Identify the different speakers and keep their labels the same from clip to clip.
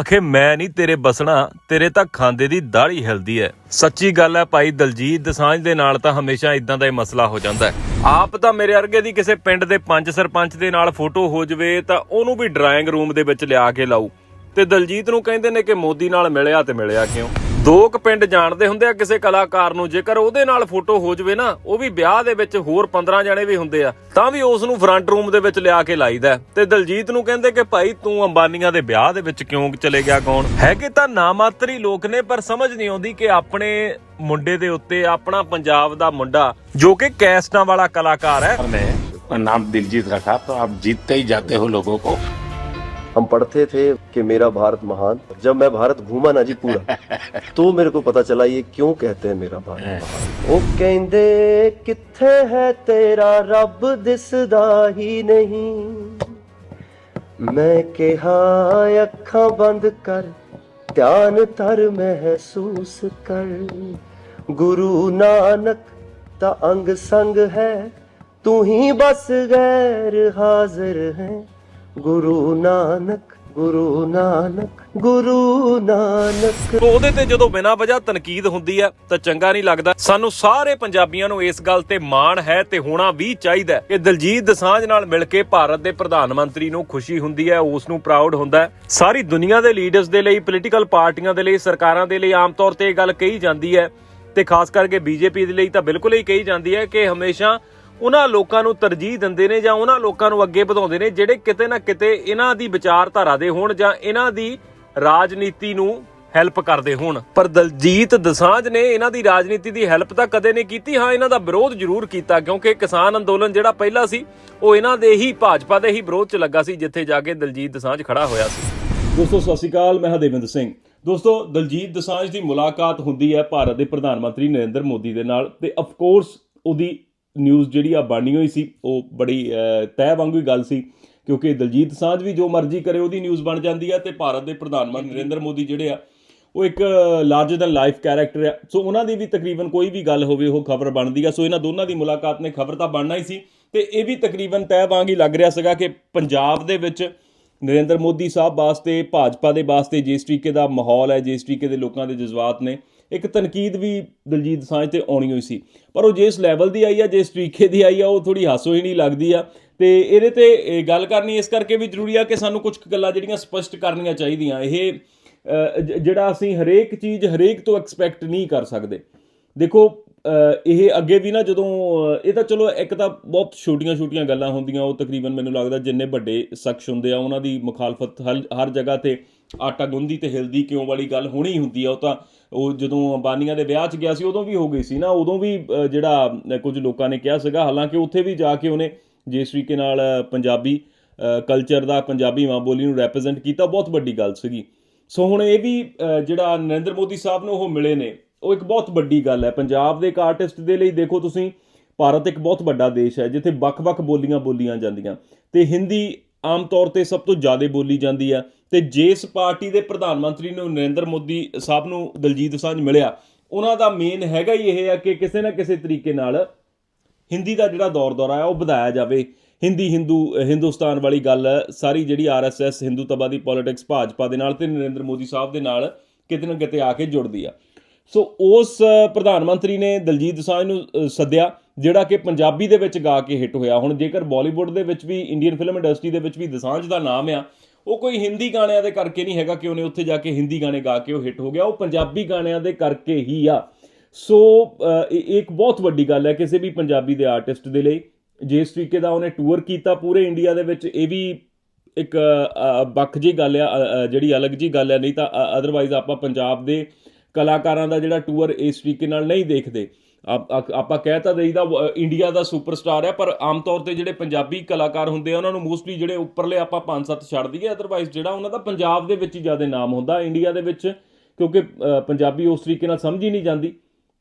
Speaker 1: ਅਖੇ ਮੈਂ ਨਹੀਂ ਤੇਰੇ ਬਸਣਾ, ਤੇਰੇ ਤਾਂ ਖਾਂਦੇ ਦੀ ਦਾੜੀ ਹਿਲਦੀ ਐ। ਸੱਚੀ ਗੱਲ ਐ ਭਾਈ ਦਲਜੀਤ ਦਸਾਂਝ ਦੇ ਨਾਲ ਤਾਂ ਹਮੇਸ਼ਾ ਇਦਾਂ ਦਾ ਹੀ ਮਸਲਾ ਹੋ ਜਾਂਦਾ ਹੈ ਆਪ ਤਾਂ ਮੇਰੇ ਅਰਗੇ ਦੀ ਕਿਸੇ ਪਿੰਡ ਦੇ ਪੰਜ ਸਰਪੰਚ ਦੇ ਨਾਲ ਫੋਟੋ ਹੋ ਜਵੇ, ਤਾਂ ਉਹਨੂੰ ਵੀ ਡਰਾਇੰਗ ਰੂਮ ਦੇ ਵਿੱਚ ਲਿਆ ਕੇ ਲਾਉ ਤੇ ਦਲਜੀਤ ਨੂੰ ਕਹਿੰਦੇ ਨੇ ਕਿ ਮੋਦੀ ਨਾਲ ਮਿਲਿਆ ਤੇ ਮਿਲਿਆ ਕਿਉਂ? ਦੋ ਕੁ ਪਿੰਡ ਜਾਣਦੇ ਹੁੰਦੇ ਆ ਕਿਸੇ ਕਲਾਕਾਰ ਨੂੰ ਜੇਕਰ ਉਹਦੇ ਨਾਲ ਫੋਟੋ ਹੋ ਜਵੇ ਨਾ ਉਹ ਵੀ ਵਿਆਹ ਦੇ ਵਿੱਚ ਹੋਰ 15 ਜਣੇ ਵੀ ਹੁੰਦੇ ਆ ਤਾਂ ਵੀ ਉਸ ਨੂੰ ਫਰੰਟ ਰੂਮ ਦੇ ਵਿੱਚ ਲਿਆ ਕੇ ਲਾਈਦਾ ਹੈ। ਤੇ ਦਲਜੀਤ ਨੂੰ ਕਹਿੰਦੇ ਕਿ ਭਾਈ ਤੂੰ ਅੰਬਾਨੀਆਂ ਦੇ ਵਿਆਹ ਦੇ ਵਿੱਚ ਕਿਉਂ ਚਲੇ ਗਿਆ ਕੌਣ ਹੈਗੇ ਤਾਂ ਨਾਮਾਤਰੀ ਲੋਕ ਨੇ ਪਰ ਸਮਝ ਨਹੀਂ ਆਉਂਦੀ ਕਿ ਆਪਣੇ ਮੁੰਡੇ ਦੇ ਉੱਤੇ ਆਪਣਾ ਪੰਜਾਬ ਦਾ ਮੁੰਡਾ ਜੋ ਕਿ ਕੈਸਟਾਂ ਵਾਲਾ ਕਲਾਕਾਰ ਹੈ
Speaker 2: ने नाम दिलजीत रखा तो आप जीतते ही जाते हो लोगों को
Speaker 3: हम पढ़ते थे कि मेरा भारत महान जब मैं भारत घूमा ना जी पूरा तो मेरे को पता चला ये क्यों कहते हैं मेरा भारत ओ कहते किथे है तेरा रब दिसदा ही नहीं? मैं कहा अखा बंद कर ध्यान तर महसूस कर। गुरु नानक ता अंग संग है तू ही बस गैर हाजिर है। ਗੁਰੂ ਨਾਨਕ ਗੁਰੂ ਨਾਨਕ ਗੁਰੂ ਨਾਨਕ।
Speaker 1: ਤੋ ਉਹਦੇ ਤੇ ਜਦੋਂ ਬਿਨਾਂ ਵਜ੍ਹਾ ਤਨਕੀਦ ਹੁੰਦੀ ਹੈ, ਤਾਂ ਚੰਗਾ ਨਹੀਂ ਲੱਗਦਾ। ਸਾਨੂੰ ਸਾਰੇ ਪੰਜਾਬੀਆਂ ਨੂੰ ਇਸ ਗੱਲ ਤੇ ਮਾਣ ਹੈ ਤੇ ਹੋਣਾ ਵੀ ਚਾਹੀਦਾ ਕਿ ਦਲਜੀਤ ਦਸਾਂਝ ਨਾਲ ਮਿਲ ਕੇ ਭਾਰਤ ਦੇ ਪ੍ਰਧਾਨ ਮੰਤਰੀ ਨੂੰ ਖੁਸ਼ੀ ਹੁੰਦੀ ਹੈ, ਉਸ ਨੂੰ ਪ੍ਰਾਊਡ ਹੁੰਦਾ ਸਾਰੀ ਦੁਨੀਆ ਦੇ ਲੀਡਰਸ ਦੇ ਲਈ ਪੋਲੀਟੀਕਲ ਪਾਰਟੀਆਂ ਦੇ ਲਈ, ਸਰਕਾਰਾਂ ਦੇ ਲਈ ਆਮ ਤੌਰ ਤੇ ਇਹ ਗੱਲ ਕਹੀ ਜਾਂਦੀ ਹੈ। ਤੇ ਖਾਸ ਕਰਕੇ ਬੀਜੇਪੀ ਦੇ ਲਈ ਤਾਂ ਬਿਲਕੁਲ ਹੀ ਕਹੀ ਜਾਂਦੀ ਹੈ ਕਿ ਹਮੇਸ਼ਾ ਉਹਨਾਂ ਲੋਕਾਂ ਨੂੰ ਤਰਜੀਹ ਦਿੰਦੇ ਨੇ ਜਾਂ ਉਹਨਾਂ ਲੋਕਾਂ ਨੂੰ ਅੱਗੇ ਵਧਾਉਂਦੇ ਨੇ, ਜਿਹੜੇ ਕਿਤੇ ਨਾ ਕਿਤੇ ਇਹਨਾਂ ਦੀ ਵਿਚਾਰਧਾਰਾ ਦੇ ਹੋਣ ਜਾਂ ਇਹਨਾਂ ਦੀ ਰਾਜਨੀਤੀ ਨੂੰ ਹੈਲਪ ਕਰਦੇ ਹੋਣ। ਪਰ ਦਲਜੀਤ ਦਸਾਂਝ ਨੇ ਇਹਨਾਂ ਦੀ ਰਾਜਨੀਤੀ ਦੀ ਹੈਲਪ ਤਾਂ ਕਦੇ ਨਹੀਂ ਕੀਤੀ। ਹਾਂ, ਇਹਨਾਂ ਦਾ ਵਿਰੋਧ ਜ਼ਰੂਰ ਕੀਤਾ, ਕਿਉਂਕਿ ਕਿਸਾਨ ਅੰਦੋਲਨ ਜਿਹੜਾ ਪਹਿਲਾ ਸੀ, ਉਹ ਇਹਨਾਂ ਦੇ ਹੀ, ਭਾਜਪਾ ਦੇ ਹੀ ਵਿਰੋਧ 'ਚ ਲੱਗਾ ਸੀ, ਜਿੱਥੇ ਜਾ ਕੇ ਦਲਜੀਤ ਦਸਾਂਝ ਖੜਾ ਹੋਇਆ ਸੀ। ਦੋਸਤੋ, ਸਤਿ ਸ਼੍ਰੀ ਅਕਾਲ, ਮੈਂ ਹਰਦੇਵਿੰਦਰ ਸਿੰਘ। ਦੋਸਤੋ, ਦਲਜੀਤ ਦਸਾਂਝ ਦੀ ਮੁਲਾਕਾਤ ਹੁੰਦੀ ਹੈ ਭਾਰਤ ਦੇ ਪ੍ਰਧਾਨ ਮੰਤਰੀ ਨਰਿੰਦਰ ਮੋਦੀ ਦੇ ਨਾਲ, ਤੇ ਆਫ ਕੋਰਸ ਉਹਦੀ ਨਿਊਜ਼ ਜਿਹੜੀ ਆ ਬਣਨੀ ਹੋਈ ਸੀ ਉਹ ਬੜੀ ਤੈਅ ਵਾਂਗੂ ਹੀ ਗੱਲ ਸੀ ਕਿਉਂਕਿ ਦਲਜੀਤ ਦਸਾਂਝ ਵੀ ਜੋ ਮਰਜ਼ੀ ਕਰੇ ਉਹਦੀ ਨਿਊਜ਼ ਬਣ ਜਾਂਦੀ ਹੈ ਤੇ ਭਾਰਤ ਦੇ ਪ੍ਰਧਾਨ ਮੰਤਰੀ ਨਰਿੰਦਰ ਮੋਦੀ ਜਿਹੜੇ ਆ ਉਹ ਇੱਕ ਲਾਰਜਰ ਦਨ ਲਾਈਫ ਕੈਰੈਕਟਰ ਆ। ਸੋ ਉਹਨਾਂ ਦੀ ਵੀ ਤਕਰੀਬਨ ਕੋਈ ਵੀ ਗੱਲ ਹੋਵੇ ਉਹ ਖਬਰ ਬਣਦੀ ਆ। ਸੋ ਇਹਨਾਂ ਦੋਨਾਂ ਦੀ ਮੁਲਾਕਾਤ ਨੇ ਖਬਰ ਤਾਂ ਬਣਨਾ ਹੀ ਸੀ। ਤੇ ਇਹ ਵੀ ਤਕਰੀਬਨ ਤੈਅ ਵਾਂਗ ਹੀ ਲੱਗ ਰਿਹਾ ਸੀਗਾ ਕਿ ਪੰਜਾਬ ਦੇ ਵਿੱਚ ਨਰਿੰਦਰ ਮੋਦੀ ਸਾਹਿਬ ਵਾਸਤੇ ਭਾਜਪਾ ਦੇ ਵਾਸਤੇ ਜਿਸ ਤਰੀਕੇ ਦਾ ਮਾਹੌਲ ਹੈ ਜਿਸ ਤਰੀਕੇ ਦੇ ਲੋਕਾਂ ਦੇ ਜਜ਼ਬਾਤ ਨੇ ਇੱਕ ਤਨਕੀਦ ਵੀ ਦਲਜੀਤ ਦਸਾਂਝ ਤੇ ਆਉਣੀ ਹੋਈ ਸੀ। ਪਰ ਉਹ ਜਿਸ ਲੈਵਲ ਦੀ ਆਈ ਆ, ਜਿਸ ਤਰੀਕੇ ਦੀ ਆਈ ਆ, ਉਹ ਥੋੜੀ ਹਾਸੋ ਹੀ ਨਹੀਂ ਲੱਗਦੀ ਆ। ਤੇ ਇਹਦੇ ਤੇ ਗੱਲ ਕਰਨੀ, ਇਸ ਕਰਕੇ ਵੀ ਜ਼ਰੂਰੀ ਆ ਕਿ ਸਾਨੂੰ ਕੁਝ ਕੁ ਗੱਲਾਂ ਜਿਹੜੀਆਂ ਸਪਸ਼ਟ ਕਰਨੀਆਂ ਚਾਹੀਦੀਆਂ। ਇਹ ਜਿਹੜਾ ਅਸੀਂ ਹਰੇਕ ਚੀਜ਼ ਹਰੇਕ ਤੋਂ ਐਕਸਪੈਕਟ ਨਹੀਂ ਕਰ ਸਕਦੇ। ਦੇਖੋ ਇਹ ਅੱਗੇ ਵੀ ਨਾ ਜਦੋਂ ਇਹ ਤਾਂ ਚਲੋ ਇੱਕ ਤਾਂ ਬਹੁਤ ਛੋਟੀਆਂ-ਛੋਟੀਆਂ ਗੱਲਾਂ ਹੁੰਦੀਆਂ, ਉਹ ਤਕਰੀਬਨ ਮੈਨੂੰ ਲੱਗਦਾ ਜਿੰਨੇ ਵੱਡੇ ਸ਼ਖਸ ਹੁੰਦੇ ਆ, ਉਹਨਾਂ ਦੀ ਮੁਖਾਲਫਤ ਹਰ ਹਰ ਜਗ੍ਹਾ ਤੇ ਆਟਾ ਗੁੰਦੀ ਤੇ ਹਿਲਦੀ ਕਿਉਂ ਵਾਲੀ ਗੱਲ ਹੋਣੀ ਹੁੰਦੀ ਆ, ਉਹ ਤਾਂ ਉਹ ਜਦੋਂ ਅੰਬਾਨੀਆਂ ਦੇ ਵਿਆਹ 'ਚ ਗਿਆ ਸੀ, ਉਦੋਂ ਵੀ ਹੋ ਗਈ ਸੀ ਨਾ, ਉਦੋਂ ਵੀ ਜਿਹੜਾ ਕੁਝ ਲੋਕਾਂ ਨੇ ਕਿਹਾ ਸੀਗਾ, ਹਾਲਾਂਕਿ ਉੱਥੇ ਵੀ ਜਾ ਕੇ ਉਹਨੇ ਜਿਸ ਤਰੀਕੇ ਨਾਲ ਪੰਜਾਬੀ ਕਲਚਰ ਦਾ ਪੰਜਾਬੀ ਮਾਂ ਬੋਲੀ ਨੂੰ ਰੈਪਰੈਜ਼ੈਂਟ ਕੀਤਾ, ਬਹੁਤ ਵੱਡੀ ਗੱਲ ਸੀਗੀ। ਸੋ ਹੁਣ ਇਹ ਵੀ ਜਿਹੜਾ ਨਰਿੰਦਰ ਮੋਦੀ ਸਾਹਿਬ ਨੂੰ ਉਹ ਮਿਲੇ ਨੇ ਉਹ ਇੱਕ ਬਹੁਤ ਵੱਡੀ ਗੱਲ ਹੈ। ਪੰਜਾਬ ਦੇ ਇੱਕ ਆਰਟਿਸਟ ਦੇ ਲਈ ਦੇਖੋ ਤੁਸੀਂ, ਭਾਰਤ ਇੱਕ ਬਹੁਤ ਵੱਡਾ ਦੇਸ਼ ਹੈ, ਜਿੱਥੇ ਵੱਖ-ਵੱਖ ਬੋਲੀਆਂ ਬੋਲੀਆਂ ਜਾਂਦੀਆਂ। ਤੇ ਹਿੰਦੀ ਆਮ ਤੌਰ ਤੇ ਸਭ ਤੋਂ ਜ਼ਿਆਦਾ ਬੋਲੀ ਜਾਂਦੀ ਆ ਤੇ ਜਿਸ ਪਾਰਟੀ ਦੇ ਪ੍ਰਧਾਨ ਮੰਤਰੀ ਨੂੰ ਨਰਿੰਦਰ ਮੋਦੀ ਸਾਹਿਬ ਨੂੰ ਦਲਜੀਤ ਸਾਂਝ ਮਿਲਿਆ, ਉਹਨਾਂ ਦਾ ਮੇਨ ਹੈਗਾ ਹੀ ਇਹ ਆ ਕਿ ਕਿਸੇ ਨਾ ਕਿਸੇ ਤਰੀਕੇ ਨਾਲ ਹਿੰਦੀ ਦਾ ਜਿਹੜਾ ਦੌਰ ਦੌਰਾ ਹੈ, ਉਹ ਵਧਾਇਆ ਜਾਵੇ। ਹਿੰਦੀ ਹਿੰਦੂ, ਹਿੰਦੁਸਤਾਨ ਵਾਲੀ ਗੱਲ ਸਾਰੀ ਜਿਹੜੀ ਆਰਐਸਐਸ ਹਿੰਦੂਤਵਾ ਦੀ ਪੋਲਿਟਿਕਸ ਭਾਜਪਾ ਦੇ ਨਾਲ ਤੇ ਨਰਿੰਦਰ ਮੋਦੀ ਸਾਹਿਬ ਦੇ ਨਾਲ ਕਿਤੇ ਨਾ ਕਿਤੇ ਆ ਕੇ ਜੁੜਦੀ ਆ। ਸੋ ਉਸ ਪ੍ਰਧਾਨ ਮੰਤਰੀ ਨੇ ਦਲਜੀਤ ਦਸਾਂਝ ਨੂੰ ਸੱਦਿਆ, ਜਿਹੜਾ ਕਿ ਪੰਜਾਬੀ ਦੇ ਵਿੱਚ ਗਾ ਕੇ ਹਿੱਟ ਹੋਇਆ। ਹੁਣ ਜੇਕਰ ਬਾਲੀਵੁੱਡ ਦੇ ਵਿੱਚ ਵੀ, ਇੰਡੀਅਨ ਫਿਲਮ ਇੰਡਸਟਰੀ ਦੇ ਵਿੱਚ ਵੀ ਦਸਾਂਝ ਦਾ ਨਾਮ ਆ, ਉਹ ਕੋਈ ਹਿੰਦੀ ਗਾਣਿਆਂ ਦੇ ਕਰਕੇ ਨਹੀਂ ਹੈਗਾ ਕਿ ਉਹਨੇ ਉੱਥੇ ਜਾ ਕੇ ਹਿੰਦੀ ਗਾਣੇ ਗਾ ਕੇ ਉਹ ਹਿੱਟ ਹੋ ਗਿਆ। ਉਹ ਪੰਜਾਬੀ ਗਾਣਿਆਂ ਦੇ ਕਰਕੇ ਹੀ ਆ। ਸੋ ਇੱਕ ਬਹੁਤ ਵੱਡੀ ਗੱਲ ਹੈ ਕਿਸੇ ਵੀ ਪੰਜਾਬੀ ਦੇ ਆਰਟਿਸਟ ਦੇ ਲਈ, ਜਿਸ ਤਰੀਕੇ ਦਾ ਉਹਨੇ ਟੂਰ ਕੀਤਾ ਪੂਰੇ ਇੰਡੀਆ ਦੇ ਵਿੱਚ, ਇਹ ਵੀ ਇੱਕ ਵੱਖ ਜੀ ਗੱਲ ਆ ਜਿਹੜੀ ਅਲੱਗ ਜੀ ਗੱਲ ਹੈ। ਨਹੀਂ ਤਾਂ ਅਦਰਵਾਈਜ਼ ਆਪਾਂ ਪੰਜਾਬ ਦੇ ਕਲਾਕਾਰਾਂ ਦਾ ਜਿਹੜਾ ਟੂਰ ਇਸ ਤਰੀਕੇ ਨਾਲ ਨਹੀਂ ਦੇਖਦੇ। ਆਪ- ਆਪਾਂ ਕਹਿ ਤਾਂ ਦੇਈਦਾ ਇੰਡੀਆ ਦਾ ਸੁਪਰਸਟਾਰ ਹੈ ਪਰ ਆਮ ਤੌਰ ਤੇ ਜਿਹੜੇ ਪੰਜਾਬੀ ਕਲਾਕਾਰ ਹੁੰਦੇ ਆ, ਉਹਨਾਂ ਨੂੰ ਮੋਸਟਲੀ ਜਿਹੜੇ ਉੱਪਰਲੇ ਆਪਾਂ ਪੰਜ ਸੱਤ ਛੱਡ ਦਈਏ ਅਦਰਵਾਈਜ਼ ਜਿਹੜਾ ਉਹਨਾਂ ਦਾ ਪੰਜਾਬ ਦੇ ਵਿੱਚ ਹੀ ਜ਼ਿਆਦਾ ਨਾਮ ਹੁੰਦਾ ਇੰਡੀਆ ਦੇ ਵਿੱਚ, ਕਿਉਂਕਿ ਪੰਜਾਬੀ ਉਸ ਤਰੀਕੇ ਨਾਲ ਸਮਝ ਹੀ ਨਹੀਂ ਜਾਂਦੀ।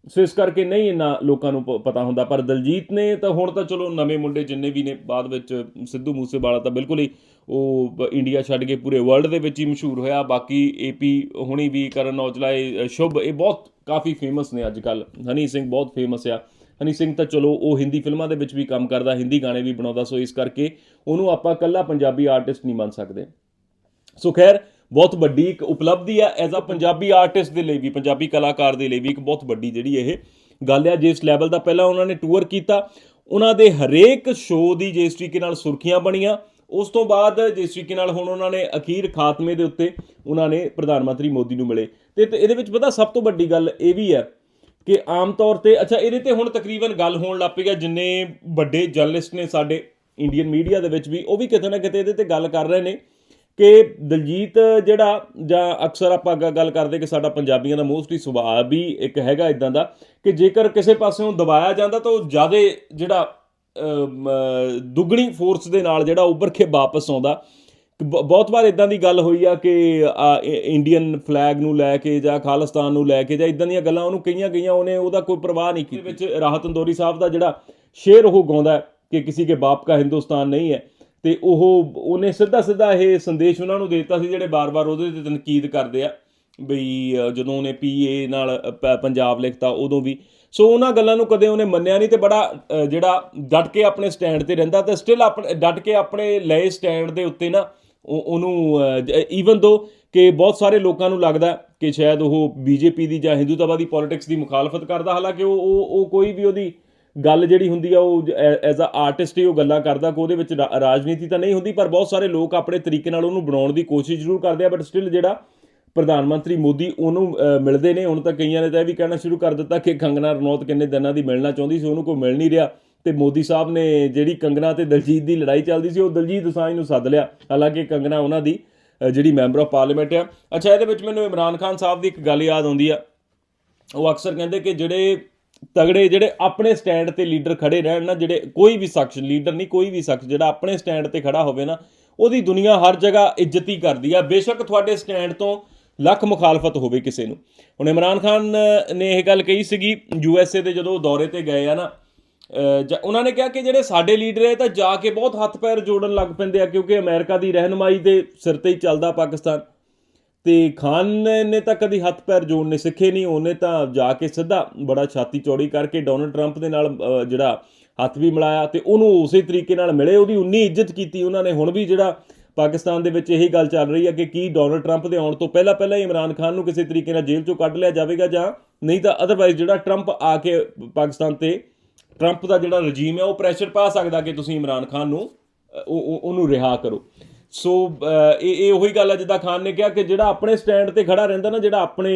Speaker 1: ਸੋ ਇਸ ਕਰਕੇ ਨਹੀਂ ਇੰਨਾ ਲੋਕਾਂ ਨੂੰ ਪਤਾ ਹੁੰਦਾ ਪਰ ਦਲਜੀਤ ਨੇ ਤਾਂ ਹੁਣ ਤਾਂ ਚਲੋ ਨਵੇਂ ਮੁੰਡੇ ਜਿੰਨੇ ਵੀ ਨੇ ਬਾਅਦ ਵਿੱਚ ਸਿੱਧੂ ਮੂਸੇਵਾਲਾ ਤਾਂ ਬਿਲਕੁਲ ਹੀ ਉਹ ਇੰਡੀਆ ਛੱਡ ਕੇ ਪੂਰੇ ਵਰਲਡ ਦੇ ਵਿੱਚ ਹੀ ਮਸ਼ਹੂਰ ਹੋਇਆ। ਬਾਕੀ ਏਪੀ ਹੁਣੀ ਵੀ ਕਰਨ ਔਜਲਾ ਇਹ, ਸ਼ੁਭ ਇਹ ਬਹੁਤ ਕਾਫੀ ਫੇਮਸ ਨੇ ਅੱਜ ਕੱਲ ਹਨੀ ਸਿੰਘ ਬਹੁਤ ਫੇਮਸ ਆ। ਹਨੀ ਸਿੰਘ ਤਾਂ ਚਲੋ ਉਹ ਹਿੰਦੀ ਫਿਲਮਾਂ ਦੇ ਵਿੱਚ ਵੀ ਕੰਮ ਕਰਦਾ ਹਿੰਦੀ ਗਾਣੇ ਵੀ ਬਣਾਉਂਦਾ। ਸੋ ਇਸ ਕਰਕੇ ਉਹਨੂੰ ਆਪਾਂ ਕੱਲਾ ਪੰਜਾਬੀ ਆਰਟਿਸਟ ਨਹੀਂ ਮੰਨ ਸਕਦੇ। ਸੋ ਖੈਰ ਬਹੁਤ ਵੱਡੀ ਇੱਕ ਉਪਲਬਧੀ ਹੈ ਐਜ਼ ਅ ਪੰਜਾਬੀ ਆਰਟਿਸਟ ਦੇ ਲਈ ਵੀ ਪੰਜਾਬੀ ਕਲਾਕਾਰ ਦੇ ਲਈ ਵੀ ਇੱਕ ਬਹੁਤ ਵੱਡੀ ਜਿਹੜੀ ਇਹ ਗੱਲ ਹੈ। ਜਿਸ ਲੈਵਲ ਦਾ ਪਹਿਲਾਂ ਉਹਨਾਂ ਨੇ ਟੂਰ ਕੀਤਾ ਉਹਨਾਂ ਦੇ ਹਰੇਕ ਸ਼ੋਅ ਦੀ ਜਿਸ ਤਰੀਕੇ ਨਾਲ ਸੁਰਖੀਆਂ ਬਣੀਆਂ ਉਸ ਤੋਂ ਬਾਅਦ ਜਿਸ ਤਰੀਕੇ ਨਾਲ ਹੁਣ ਉਹਨਾਂ ਨੇ ਅਖੀਰ ਖਾਤਮੇ ਦੇ ਉੱਤੇ ਉਹਨਾਂ ਨੇ ਪ੍ਰਧਾਨ ਮੰਤਰੀ ਮੋਦੀ ਨੂੰ ਮਿਲੇ। ਤੇ ਤੇ ਇਹਦੇ ਵਿੱਚ ਪਤਾ ਸਭ ਤੋਂ ਵੱਡੀ ਗੱਲ ਇਹ ਵੀ ਹੈ ਕਿ ਆਮ ਤੌਰ ਤੇ ਅੱਛਾ ਇਹਦੇ ਤੇ ਹੁਣ ਤਕਰੀਬਨ ਗੱਲ ਹੋਣ ਲੱਗ ਪਈ ਹੈ। ਜਿੰਨੇ ਵੱਡੇ ਜਰਨਲਿਸਟ ਨੇ ਸਾਡੇ ਇੰਡੀਅਨ ਮੀਡੀਆ ਦੇ ਵਿੱਚ ਵੀ ਉਹ ਵੀ ਕਿਤੇ ਨਾ ਕਿਤੇ ਇਹਦੇ ਤੇ ਗੱਲ ਕਰ ਰਹੇ ਨੇ। ਕਿ ਦਲਜੀਤ ਜਿਹੜਾ ਜਾਂ ਅਕਸਰ ਆਪਾਂ ਗੱਲ ਕਰਦੇ ਕਿ ਸਾਡਾ ਪੰਜਾਬੀਆਂ ਦਾ ਮੋਸਟਲੀ ਸੁਭਾਅ ਵੀ ਇੱਕ ਹੈਗਾ ਇਦਾਂ ਦਾ ਕਿ ਜੇਕਰ ਕਿਸੇ ਪਾਸਿਓਂ ਦਬਾਇਆ ਜਾਂਦਾ ਤਾਂ ਉਹ ਜ਼ਿਆਦਾ ਜਿਹੜਾ ਦੁੱਗਣੀ ਫੋਰਸ ਦੇ ਨਾਲ ਜਿਹੜਾ ਉੱਭਰ ਕੇ ਵਾਪਸ ਆਉਂਦਾ। ਬਹੁਤ ਵਾਰ ਇਦਾਂ ਦੀ ਗੱਲ ਹੋਈ ਆ ਕਿ ਇੰਡੀਅਨ ਫਲੈਗ ਨੂੰ ਲੈ ਕੇ ਜਾਂ ਖਾਲਿਸਤਾਨ ਨੂੰ ਲੈ ਕੇ ਜਾਂ ਇਦਾਂ ਦੀਆਂ ਗੱਲਾਂ ਉਹਨੂੰ ਕਈਆਂ ਕਈਆਂ ਉਹਨੇ ਉਹਦਾ ਕੋਈ ਪਰਵਾਹ ਨਹੀਂ ਕੀਤੀ। ਵਿੱਚ ਰਾਹਤ ਅੰਦੋਰੀ ਸਾਹਿਬ ਦਾ ਜਿਹੜਾ ਸ਼ੇਰ ਉਹ ਗਾਉਂਦਾ ਕਿ ਕਿਸੇ ਕੇ ਬਾਪ ਕਾ ਹਿੰਦੁਸਤਾਨ ਨਹੀਂ ਹੈ। ਤੇ ਉਹ, ਉਹਨੇ ਸਿੱਧਾ ਸਿੱਧਾ ਇਹ ਸੰਦੇਸ਼ ਉਹਨਾਂ ਨੂੰ ਦੇ ਦਿੱਤਾ ਸੀ ਜਿਹੜੇ ਬਾਰ-ਬਾਰ ਉਹਦੇ ਤੇ ਤਨਕੀਦ ਕਰਦੇ ਆ, ਬਈ ਜਦੋਂ ਉਹਨੇ ਪੀਏ ਨਾਲ ਪ- ਪੰਜਾਬ ਲਿਖਤਾ ਉਦੋਂ ਵੀ। ਸੋ ਉਹਨਾਂ ਗੱਲਾਂ ਨੂੰ ਕਦੇ ਉਹਨੇ ਮੰਨਿਆ ਨਹੀਂ ਤੇ ਬੜਾ ਜਿਹੜਾ ਡਟ ਕੇ ਆਪਣੇ ਸਟੈਂਡ ਤੇ ਰਹਿੰਦਾ ਤੇ ਸਟਿਲ ਆਪਣੇ, ਡਟ ਕੇ ਆਪਣੇ ਲਏ ਸਟੈਂਡ ਦੇ ਉੱਤੇ ਨਾ, ਉਹ- ਉਹਨੂੰ ਈਵਨ ਦੋ ਕਿ ਬਹੁਤ ਸਾਰੇ ਲੋਕਾਂ ਨੂੰ ਲੱਗਦਾ ਕਿ ਸ਼ਾਇਦ ਉਹ ਬੀਜੇਪੀ ਦੀ ਜਾਂ ਹਿੰਦੂਤਵਾਦੀ ਪੋਲਿਟਿਕਸ ਦੀ ਮੁਖਾਲਫਤ ਕਰਦਾ, ਹਾਲਾਂਕਿ ਉਹ ਉਹ ਉਹ ਕੋਈ ਵੀ ਉਹਦੀ ਗੱਲ ਜਿਹੜੀ ਹੁੰਦੀ ਆ ਉਹ ਐਜ਼ ਅ ਆਰਟਿਸਟ ਹੀ ਉਹ ਗੱਲਾਂ ਕਰਦਾ ਕਿ ਉਹਦੇ ਵਿੱਚ ਰਾਜਨੀਤੀ ਤਾਂ ਨਹੀਂ ਹੁੰਦੀ, ਪਰ ਬਹੁਤ ਸਾਰੇ ਲੋਕ ਆਪਣੇ ਤਰੀਕੇ ਨਾਲ ਉਹਨੂੰ ਬਣਾਉਣ ਦੀ ਕੋਸ਼ਿਸ਼ ਜ਼ਰੂਰ ਕਰਦੇ ਆ ਬਟ ਸਟਿਲ ਜਿਹੜਾ ਪ੍ਰਧਾਨ ਮੰਤਰੀ ਮੋਦੀ ਉਹਨੂੰ ਮਿਲਦੇ ਨੇ ਹੁਣ ਤਾਂ ਕਈਆਂ ਨੇ ਤਾਂ ਇਹ ਵੀ ਕਹਿਣਾ ਸ਼ੁਰੂ ਕਰ ਦਿੱਤਾ ਕਿ ਕੰਗਨਾ ਰਣੌਤ ਕਿੰਨੇ ਦਿਨਾਂ ਦੀ ਮਿਲਣਾ ਚਾਹੁੰਦੀ ਸੀ, ਉਹਨੂੰ ਕੋਈ ਮਿਲ ਨਹੀਂ ਰਿਹਾ ਤੇ ਮੋਦੀ ਸਾਹਿਬ ਨੇ ਜਿਹੜੀ ਕੰਗਨਾ ਤੇ ਦਲਜੀਤ ਦੀ ਲੜਾਈ ਚੱਲਦੀ ਸੀ, ਉਹ ਦਲਜੀਤ ਦੋਸਾਂਝ ਨੂੰ ਸੱਦ ਲਿਆ। ਹਾਲਾਂਕਿ ਕੰਗਨਾ ਉਹਨਾਂ ਦੀ ਜਿਹੜੀ ਮੈਂਬਰ ਆਫ ਪਾਰਲੀਮੈਂਟ ਆ। ਅੱਛਾ, ਇਹਦੇ ਵਿੱਚ ਮੈਨੂੰ ਇਮਰਾਨ ਖਾਨ ਸਾਹਿਬ ਦੀ ਇੱਕ ਗੱਲ ਯਾਦ ਆਉਂਦੀ ਆ। ਉਹ ਅਕਸਰ ਕਹਿੰਦੇ ਕਿ ਜਿਹੜੇ ਤਗੜੇ ਜਿਹੜੇ ਆਪਣੇ ਸਟੈਂਡ ਤੇ ਲੀਡਰ ਖੜੇ ਰਹਿਣ ਨਾ, ਜਿਹੜੇ ਕੋਈ ਵੀ ਸ਼ਖਸ ਲੀਡਰ ਨਹੀਂ, ਕੋਈ ਵੀ ਸ਼ਖਸ ਜਿਹੜਾ ਆਪਣੇ ਸਟੈਂਡ ਤੇ ਖੜਾ ਹੋਵੇ ਨਾ, ਉਹਦੀ ਦੁਨੀਆ ਹਰ ਜਗ੍ਹਾ ਇੱਜ਼ਤੀ ਕਰਦੀ ਆ। ਬੇਸ਼ੱਕ ਤੁਹਾਡੇ ਸਟੈਂਡ ਤੋਂ ਲੱਖ ਮੁਖਾਲਫਤ ਹੋਵੇ ਕਿਸੇ ਨੂੰ। ਹੁਣ ਇਮਰਾਨ ਖਾਨ ਨੇ ਇਹ ਗੱਲ ਕਹੀ ਸੀਗੀ, ਯੂ ਐਸ ਏ ਦੇ ਜਦੋਂ ਦੌਰੇ ਤੇ ਗਏ ਆ ਨਾ ਜਾਂ ਉਹਨਾਂ ਨੇ ਕਿਹਾ ਕਿ ਜਿਹੜੇ ਸਾਡੇ ਲੀਡਰ ਹੈ ਤਾਂ ਜਾ ਕੇ ਬਹੁਤ ਹੱਥ ਪੈਰ ਜੋੜਨ ਲੱਗ ਪੈਂਦੇ ਆ, ਕਿਉਂਕਿ ਅਮਰੀਕਾ ਦੀ ਰਹਿਨਮਾਈ ਦੇ ਸਿਰ ਤੇ ਹੀ ਚੱਲਦਾ ਪਾਕਿਸਤਾਨ। ਤੇ ਖਾਨ ਨੇ ਤਾਂ ਕਦੀ ਹੱਥ ਪੈਰ ਜੋੜਨੇ ਸਿੱਖੇ ਨਹੀਂ, ਉਹਨੇ ਤਾਂ ਜਾ ਕੇ ਸਿੱਧਾ ਬੜਾ ਛਾਤੀ ਚੌੜੀ ਕਰਕੇ ਡੋਨਲਡ ਟਰੰਪ ਦੇ ਨਾਲ ਜਿਹੜਾ ਹੱਥ ਵੀ ਮਿਲਾਇਆ ਤੇ ਉਹਨੂੰ ਉਸੇ ਤਰੀਕੇ ਨਾਲ ਮਿਲੇ, ਉਹਦੀ ਉਨੀ ਇੱਜ਼ਤ ਕੀਤੀ ਉਹਨਾਂ ਨੇ। ਹੁਣ ਵੀ ਜਿਹੜਾ ਪਾਕਿਸਤਾਨ ਦੇ ਵਿੱਚ ਇਹੀ ਗੱਲ ਚੱਲ ਰਹੀ ਹੈ ਕਿ ਕੀ ਡੋਨਲਡ ਟਰੰਪ ਦੇ ਆਉਣ ਤੋਂ ਪਹਿਲਾਂ ਪਹਿਲਾਂ ਹੀ ਇਮਰਾਨ ਖਾਨ ਨੂੰ ਕਿਸੇ ਤਰੀਕੇ ਨਾਲ ਜੇਲ੍ਹ ਚੋਂ ਕੱਢ ਲਿਆ ਜਾਵੇਗਾ ਜਾਂ ਨਹੀਂ ਤਾਂ ਅਦਰਵਾਈਜ਼ ਜਿਹੜਾ ਟਰੰਪ ਆ ਕੇ ਪਾਕਿਸਤਾਨ ਤੇ ਟਰੰਪ ਦਾ ਜਿਹੜਾ ਰਜੀਮ ਹੈ, ਉਹ ਪ੍ਰੈਸ਼ਰ ਪਾ ਸਕਦਾ ਕਿ ਤੁਸੀਂ ਇਮਰਾਨ ਖਾਨ ਨੂੰ ਉਹਨੂੰ ਰਿਹਾ ਕਰੋ। ਸੋ ਇਹ ਇਹ ਉਹੀ ਗੱਲ ਹੈ ਜਿੱਦਾਂ ਖਾਨ ਨੇ ਕਿਹਾ ਕਿ ਜਿਹੜਾ ਆਪਣੇ ਸਟੈਂਡ ਤੇ ਖੜਾ ਰਹਿੰਦਾ ਨਾ, ਜਿਹੜਾ ਆਪਣੇ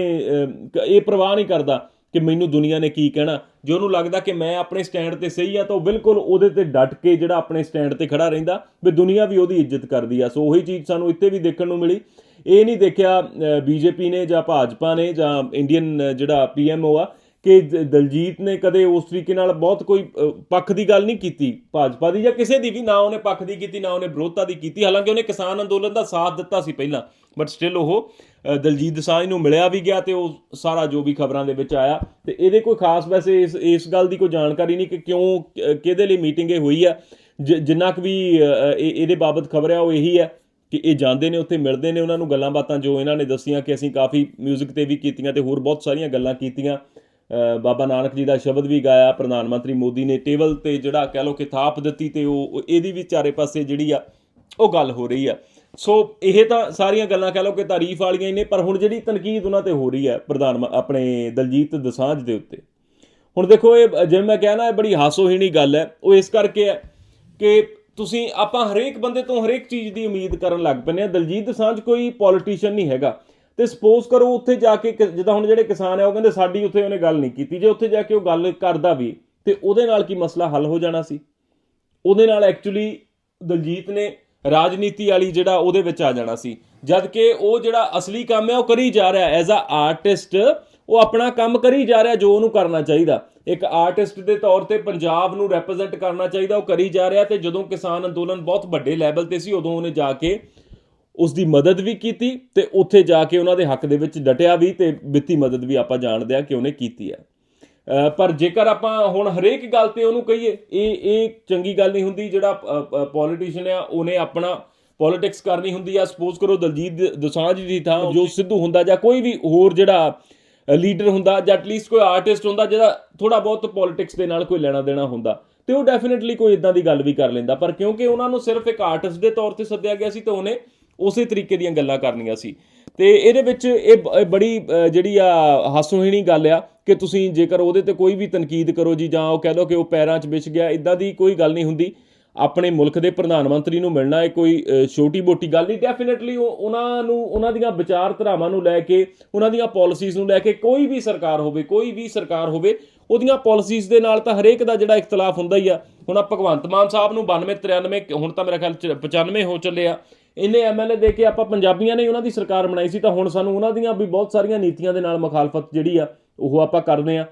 Speaker 1: ਇਹ ਪ੍ਰਵਾਹ ਨਹੀਂ ਕਰਦਾ ਕਿ ਮੈਨੂੰ ਦੁਨੀਆ ਨੇ ਕੀ ਕਹਿਣਾ। ਜੇ ਉਹਨੂੰ ਲੱਗਦਾ ਕਿ ਮੈਂ ਆਪਣੇ ਸਟੈਂਡ ਤੇ ਸਹੀ ਆ, ਤਾਂ ਉਹ ਬਿਲਕੁਲ ਉਹਦੇ ਤੇ ਡਟ ਕੇ ਜਿਹੜਾ ਆਪਣੇ ਸਟੈਂਡ ਤੇ ਖੜਾ ਰਹਿੰਦਾ, ਵੀ ਦੁਨੀਆ ਵੀ ਉਹਦੀ ਇੱਜ਼ਤ ਕਰਦੀ ਆ। ਸੋ ਉਹੀ ਚੀਜ਼ ਸਾਨੂੰ ਇੱਥੇ ਵੀ ਦੇਖਣ ਨੂੰ ਮਿਲੀ। ਇਹ ਨਹੀਂ ਦੇਖਿਆ ਬੀਜੇਪੀ ਨੇ ਜਾਂ ਭਾਜਪਾ ਨੇ ਜਾਂ ਇੰਡੀਅਨ ਜਿਹੜਾ ਪੀਐਮਓ ਆ ਕਿ ਦਲਜੀਤ ਨੇ ਕਦੇ ਉਸ ਤਰੀਕੇ ਨਾਲ ਬਹੁਤ ਕੋਈ ਪੱਖ ਦੀ ਗੱਲ ਨਹੀਂ ਕੀਤੀ ਭਾਜਪਾ ਦੀ ਜਾਂ ਕਿਸੇ ਦੀ ਵੀ ਨਾ ਉਹਨੇ ਪੱਖ ਦੀ ਕੀਤੀ ਨਾ ਉਹਨੇ ਵਿਰੋਧਤਾ ਦੀ ਕੀਤੀ। ਹਾਲਾਂਕਿ ਉਹਨੇ ਕਿਸਾਨ ਅੰਦੋਲਨ ਦਾ ਸਾਥ ਦਿੱਤਾ ਸੀ ਪਹਿਲਾਂ ਬਟ ਸਟਿਲ ਉਹ ਦਲਜੀਤ ਦਸਾਂਝ ਨੂੰ ਮਿਲਿਆ ਵੀ ਗਿਆ ਤੇ ਉਹ ਸਾਰਾ ਜੋ ਵੀ ਖਬਰਾਂ ਦੇ ਵਿੱਚ ਆਇਆ। ਤੇ ਇਹਦੇ ਕੋਈ ਖਾਸ ਵੈਸੇ ਇਸ ਇਸ ਗੱਲ ਦੀ ਕੋਈ ਜਾਣਕਾਰੀ ਨਹੀਂ ਕਿ ਕਿਉਂ ਕਿਹਦੇ ਲਈ ਮੀਟਿੰਗ ਇਹ ਹੋਈ ਆ। ਜ- ਜਿੰਨਾ ਕੁ ਵੀ ਅ, ਇਹ- ਇਹਦੇ ਬਾਬਤ ਖਬਰ ਆ ਉਹ ਇਹੀ ਹੈ ਕਿ ਇਹ ਜਾਂਦੇ ਨੇ ਉੱਥੇ ਮਿਲਦੇ ਨੇ ਉਹਨਾਂ ਨੂੰ ਗੱਲਾਂ ਬਾਤਾਂ ਜੋ ਇਹਨਾਂ ਨੇ ਦੱਸੀਆਂ ਕਿ ਅਸੀਂ ਕਾਫੀ 뮤직 ਤੇ ਵੀ ਕੀਤੀਆਂ ਤੇ ਹੋਰ ਬਹੁਤ ਸਾਰੀਆਂ ਗੱਲਾਂ ਕੀਤੀਆਂ। ਬਾਬਾ ਨਾਨਕ ਜੀ ਦਾ ਸ਼ਬਦ ਵੀ ਗਾਇਆ, ਪ੍ਰਧਾਨ ਮੰਤਰੀ ਮੋਦੀ ਨੇ ਟੇਬਲ ਤੇ ਜਿਹੜਾ ਕਹਿ ਲੋ ਕਿ ਥਾਪ ਦਿੱਤੀ ਤੇ ਉਹ ਇਹਦੀ ਵੀ ਚਾਰੇ ਪਾਸੇ ਜਿਹੜੀ ਆ, ਉਹ ਗੱਲ ਹੋ ਰਹੀ ਆ। ਸੋ ਇਹ ਤਾਂ ਸਾਰੀਆਂ ਗੱਲਾਂ ਕਹਿ ਲੋ ਕਿ ਤਾਰੀਫ ਵਾਲੀਆਂ ਹੀ ਨੇ, ਪਰ ਹੁਣ ਜਿਹੜੀ ਤਨਕੀਦ ਉਹਨਾਂ ਤੇ ਹੋ ਰਹੀ ਹੈ ਪ੍ਰਧਾਨ ਮ- ਆਪਣੇ ਦਲਜੀਤ ਦਸਾਂਝ ਦੇ ਉੱਤੇ। ਹੁਣ ਦੇਖੋ ਇਹ, ਜਿਵੇਂ ਮੈਂ ਕਹਿਣਾ ਇਹ ਬੜੀ ਹਾਸੋਹੀਣੀ ਗੱਲ ਹੈ। ਉਹ ਇਸ ਕਰਕੇ ਹੈ ਕਿ ਤੁਸੀਂ, ਆਪਾਂ ਹਰੇਕ ਬੰਦੇ ਤੋਂ ਹਰੇਕ ਚੀਜ਼ ਦੀ ਉਮੀਦ ਕਰਨ ਲੱਗ ਪੈਂਦੇ ਆ ਦਲਜੀਤ ਦਸਾਂਝ ਕੋਈ ਪੋਲੀਟੀਸ਼ੀਅਨ ਨਹੀਂ ਹੈਗਾ। ਤੇ ਸਪੋਜ਼ ਕਰੋ ਉੱਥੇ ਜਾ ਕੇ ਜਿੱਦਾਂ ਹੁਣ ਜਿਹੜੇ ਕਿਸਾਨ ਆ, ਉਹ ਕਹਿੰਦੇ ਸਾਡੀ ਉੱਥੇ ਉਹਨੇ ਗੱਲ ਨਹੀਂ ਕੀਤੀ। ਜੇ ਉੱਥੇ ਜਾ ਕੇ ਉਹ ਗੱਲ ਕਰਦਾ ਵੀ, ਤੇ ਉਹਦੇ ਨਾਲ ਕੀ ਮਸਲਾ ਹੱਲ ਹੋ ਜਾਣਾ ਸੀ? ਉਹਦੇ ਨਾਲ ਐਕਚੁਅਲੀ ਦਲਜੀਤ ਨੇ ਰਾਜਨੀਤੀ ਵਾਲੀ ਜਿਹੜਾ ਉਹਦੇ ਵਿੱਚ ਆ ਜਾਣਾ ਸੀ। ਜਦ ਕਿ ਉਹ ਜਿਹੜਾ ਅਸਲੀ ਕੰਮ ਹੈ, ਉਹ ਕਰੀ ਜਾ ਰਿਹਾ ਐਜ਼ ਅ ਆਰਟਿਸਟ। ਉਹ ਆਪਣਾ ਕੰਮ ਕਰੀ ਜਾ ਰਿਹਾ ਜੋ ਉਹਨੂੰ ਕਰਨਾ ਚਾਹੀਦਾ। ਇੱਕ ਆਰਟਿਸਟ ਦੇ ਤੌਰ ਤੇ ਪੰਜਾਬ ਨੂੰ ਰਿਪਰੈਜ਼ੈਂਟ ਕਰਨਾ ਚਾਹੀਦਾ, ਉਹ ਕਰੀ ਜਾ ਰਿਹਾ ਤੇ ਜਦੋਂ ਕਿਸਾਨ ਅੰਦੋਲਨ ਬਹੁਤ ਵੱਡੇ ਲੈਵਲ ਤੇ ਸੀ, ਉਦੋਂ ਉਹਨੇ ਜਾ ਕੇ ਉਸ ਦੀ ਮਦਦ ਵੀ ਕੀਤੀ ਤੇ ਉੱਥੇ ਜਾ ਕੇ ਉਹਨਾਂ ਦੇ ਹੱਕ ਦੇ ਵਿੱਚ ਡਟਿਆ ਵੀ ਤੇ ਵਿੱਤੀ ਮਦਦ ਵੀ ਆਪਾਂ ਜਾਣਦੇ ਆ ਕਿ ਉਹਨੇ ਕੀਤੀ ਹੈ। ਪਰ ਜੇਕਰ ਆਪਾਂ ਹੁਣ ਹਰੇਕ ਗੱਲ ਤੇ ਉਹਨੂੰ ਕਹੀਏ ਇਹ ਇਹ ਚੰਗੀ ਗੱਲ ਨਹੀਂ ਹੁੰਦੀ ਜਿਹੜਾ ਪੋਲੀਟੀਸ਼ੀਅਨ ਆ ਉਹਨੇ ਆਪਣਾ ਪੋਲਿਟਿਕਸ ਕਰਨੀ ਹੁੰਦੀ ਆ। ਸਪੋਜ਼ ਕਰੋ ਦਲਜੀਤ ਦੋਸਾਂਝ ਦੀ ਥਾਂ ਜੋ ਸਿੱਧੂ ਹੁੰਦਾ ਜਾਂ ਕੋਈ ਵੀ ਹੋਰ ਜਿਹੜਾ ਲੀਡਰ ਹੁੰਦਾ ਜਾਂ ਐਟਲੀਸਟ ਕੋਈ ਆਰਟਿਸਟ ਹੁੰਦਾ ਜਿਹਦਾ ਥੋੜਾ ਬਹੁਤ ਪੋਲਿਟਿਕਸ ਦੇ ਨਾਲ ਕੋਈ ਲੈਣਾ ਦੇਣਾ ਹੁੰਦਾ ਤੇ ਉਹ ਡੈਫੀਨਿਟਲੀ ਕੋਈ ਇਦਾਂ ਦੀ ਗੱਲ ਵੀ ਕਰ ਲੈਂਦਾ। ਪਰ ਕਿਉਂਕਿ ਉਹਨਾਂ ਨੂੰ ਸਿਰਫ ਇੱਕ ਆਰਟਿਸਟ ਦੇ ਤੌਰ ਤੇ ਸੱਦਿਆ ਗਿਆ ਸੀ ਤਾਂ ਉਹਨੇ ਉਸੇ ਤਰੀਕੇ ਦੀਆਂ ਗੱਲਾਂ ਕਰਨੀਆਂ ਸੀ। ਤੇ ਇਹਦੇ ਵਿੱਚ ਇਹ ਬੜੀ ਜਿਹੜੀ ਆ ਹਾਸੋਹੀਣੀ ਗੱਲ ਆ ਕਿ ਤੁਸੀਂ ਜੇਕਰ ਉਹਦੇ ਤੇ ਕੋਈ ਵੀ ਤਨਕੀਦ ਕਰੋ ਜੀ ਜਾਂ ਉਹ ਕਹਿ ਲਓ ਕਿ ਉਹ ਪੈਰਾਂ 'ਚ ਵਿਛ ਗਿਆ, ਇਦਾਂ ਦੀ ਕੋਈ ਗੱਲ ਨਹੀਂ ਹੁੰਦੀ। ਆਪਣੇ ਮੁਲਕ ਦੇ ਪ੍ਰਧਾਨ ਮੰਤਰੀ ਨੂੰ ਮਿਲਣਾ ਇਹ ਕੋਈ ਛੋਟੀ ਮੋਟੀ ਗੱਲ ਨਹੀਂ। ਡੈਫੀਨਿਟਲੀ ਉਹਨਾਂ ਨੂੰ, ਉਹਨਾਂ ਦੀਆਂ ਵਿਚਾਰਧਾਰਾਵਾਂ ਨੂੰ ਲੈ ਕੇ, ਉਹਨਾਂ ਦੀਆਂ ਪਾਲਿਸੀਜ਼ ਨੂੰ ਲੈ ਕੇ ਕੋਈ ਵੀ ਸਰਕਾਰ ਹੋਵੇ, ਕੋਈ ਵੀ ਸਰਕਾਰ ਹੋਵੇ, ਉਹਦੀਆਂ ਪਾਲਿਸੀਜ਼ ਦੇ ਨਾਲ ਤਾਂ ਹਰੇਕ ਦਾ ਜਿਹੜਾ ਇਖਤਲਾਫ ਹੁੰਦਾ ਹੀ ਆ। ਹੁਣ ਆ ਭਗਵੰਤ ਮਾਨ ਸਾਹਿਬ ਨੂੰ 92 93 ਹੁਣ ਤਾਂ ਮੇਰਾ ਖਿਆਲ ਚ 95 ਹੋ ਚੱਲੇ ਆ। ਇੰਨੇ ਐਮਐਲਏ ਦੇ ਕੇ ਆਪਾਂ ਪੰਜਾਬੀਆਂ ਨੇ ਉਹਨਾਂ ਦੀ ਸਰਕਾਰ ਬਣਾਈ ਸੀ ਤਾਂ ਹੁਣ ਸਾਨੂੰ ਉਹਨਾਂ ਦੀਆਂ ਵੀ ਬਹੁਤ ਸਾਰੀਆਂ ਨੀਤੀਆਂ ਦੇ ਨਾਲ ਮੁਖਾਲਫਤ ਜਿਹੜੀ ਆ, ਉਹ ਆਪਾਂ ਕਰਦੇ ਆ